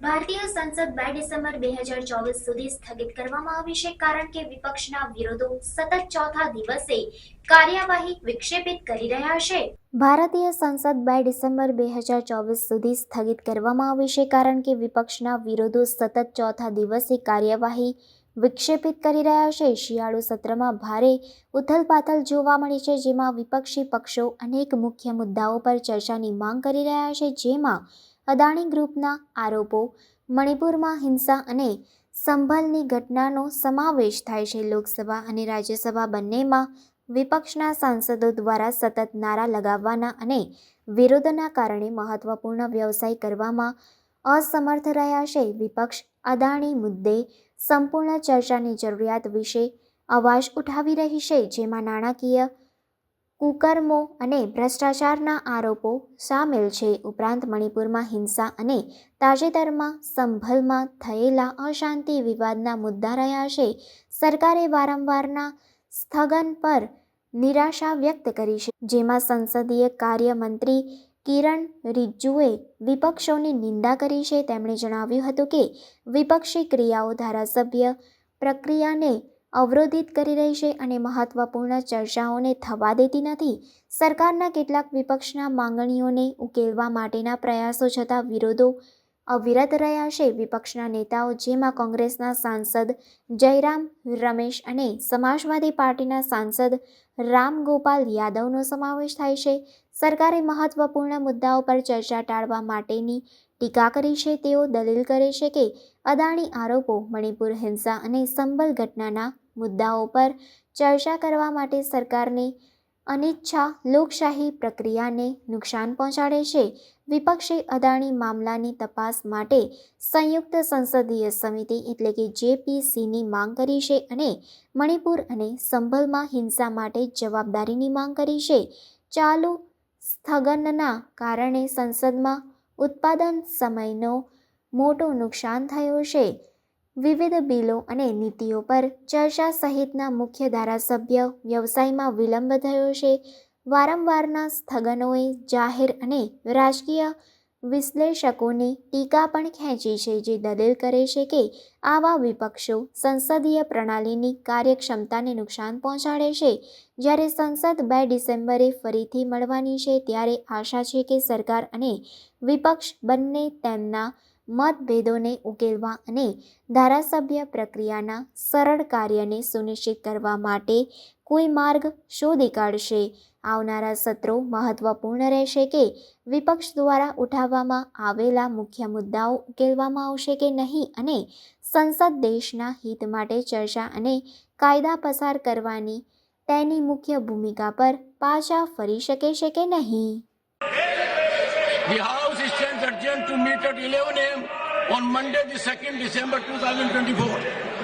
ભારતીય સંસદ બે ડિસેમ્બર બે હજાર ચોવીસ સુધી સ્થગિત કરવામાં આવી છે કારણ કે વિપક્ષના વિરોધો સતત ચોથા દિવસે કાર્યવાહી વિક્ષેપિત કરી રહ્યા છે. ભારતીય સંસદ બે ડિસેમ્બર બે હજાર ચોવીસ સુધી સ્થગિત કરવામાં આવી છે કારણ કે વિપક્ષના વિરોધો સતત ચોથા દિવસે કાર્યવાહી વિક્ષેપિત કરી રહ્યા છે. શિયાળુ સત્રમાં ભારે ઉથલપાથલ જોવા મળી છે, જેમાં વિપક્ષી પક્ષો અનેક મુખ્ય મુદ્દાઓ પર ચર્ચાની માંગ કરી રહ્યા છે, જેમાં અદાણી ગ્રુપના આરોપો, મણિપુરમાં હિંસા અને સંભલની ઘટનાનો સમાવેશ થાય છે. લોકસભા અને રાજ્યસભા બંનેમાં વિપક્ષના સાંસદો દ્વારા સતત નારા લગાવવાના અને વિરોધના કારણે મહત્વપૂર્ણ વ્યવસાય કરવામાં અસમર્થ રહ્યા છે. વિપક્ષ અદાણી મુદ્દે સંપૂર્ણ ચર્ચાની જરૂરિયાત વિશે અવાજ ઉઠાવી રહી છે, જેમાં નાણાકીય કુકર્મો અને ભ્રષ્ટાચારના આરોપો સામેલ છે. ઉપરાંત મણિપુરમાં હિંસા અને તાજેતરમાં સંભલમાં થયેલા અશાંતિ વિવાદના મુદ્દા રહ્યા છે. સરકારે વારંવારના સ્થગન પર નિરાશા વ્યક્ત કરી છે, જેમાં સંસદીય કાર્યમંત્રી કિરણ રિજ્જુએ વિપક્ષોની નિંદા કરી છે. તેમણે જણાવ્યું હતું કે વિપક્ષી ક્રિયાઓ ધારાસભ્ય પ્રક્રિયાને અવરોધિત કરી રહી છે અને મહત્વપૂર્ણ ચર્ચાઓને થવા દેતી નથી. સરકારના કેટલાક વિપક્ષના માંગણીઓને ઉકેલવા માટેના પ્રયાસો છતાં વિરોધો અવિરત રહ્યા છે. વિપક્ષના નેતાઓ જેમાં કોંગ્રેસના સાંસદ જયરામ, રમેશ અને સમાજવાદી પાર્ટીના સાંસદ રામ ગોપાલ યાદવનો સમાવેશ થાય છે. સરકારે મહત્વપૂર્ણ મુદ્દાઓ પર ચર્ચા ટાળવા માટેની ટીકા કરી છે. તેઓ દલીલ કરે છે કે અદાણી આરોપો મણિપુર હિંસા અને સંબલ ઘટનાના મુદ્દાઓ પર ચર્ચા કરવા માટે સરકારને અનિચ્છા લોકશાહી પ્રક્રિયાને નુકસાન પહોંચાડે છે. વિપક્ષે અદાણી મામલાની તપાસ માટે સંયુક્ત સંસદીય સમિતિ એટલે કે જેપીસીની માંગ કરી છે અને મણિપુર અને સંભલમાં હિંસા માટે જવાબદારીની માંગ કરી છે. ચાલુ સ્થગનના કારણે સંસદમાં ઉત્પાદન સમયનો મોટો નુકસાન થયો છે. વિવિધ બિલો અને નીતિઓ પર ચર્ચા સહિતના મુખ્ય ધારાસભ્ય વ્યવસાયમાં વિલંબ થયો છે. વારંવારના સ્થગનોએ જાહેર અને રાજકીય વિશ્લેષકોની ટીકા પણ ખેંચી છે, જે દલીલ કરે છે કે આવા વિપક્ષો સંસદીય પ્રણાલીની કાર્યક્ષમતાને નુકસાન પહોંચાડે છે. જ્યારે સંસદ બે ડિસેમ્બરે ફરીથી મળવાની છે, ત્યારે આશા છે કે સરકાર અને વિપક્ષ બંને તેમના મતભેદોને ઉકેલવા અને ધારાસભ્ય પ્રક્રિયાના સરળ કાર્યને સુનિશ્ચિત કરવા માટે કોઈ માર્ગ શોધી કાઢશે. આવનારા સત્રો મહત્વપૂર્ણ રહેશે કે વિપક્ષ દ્વારા ઉઠાવવામાં આવેલા મુખ્ય મુદ્દાઓ ઉકેલવામાં આવશે કે નહીં અને સંસદ દેશના હિત માટે ચર્ચા અને કાયદા પસાર કરવાની તેની મુખ્ય ભૂમિકા પર પાછા ફરી શકે છે કે નહીં The House stands urgent to meet at 11 a.m. on Monday, the 2nd December 2024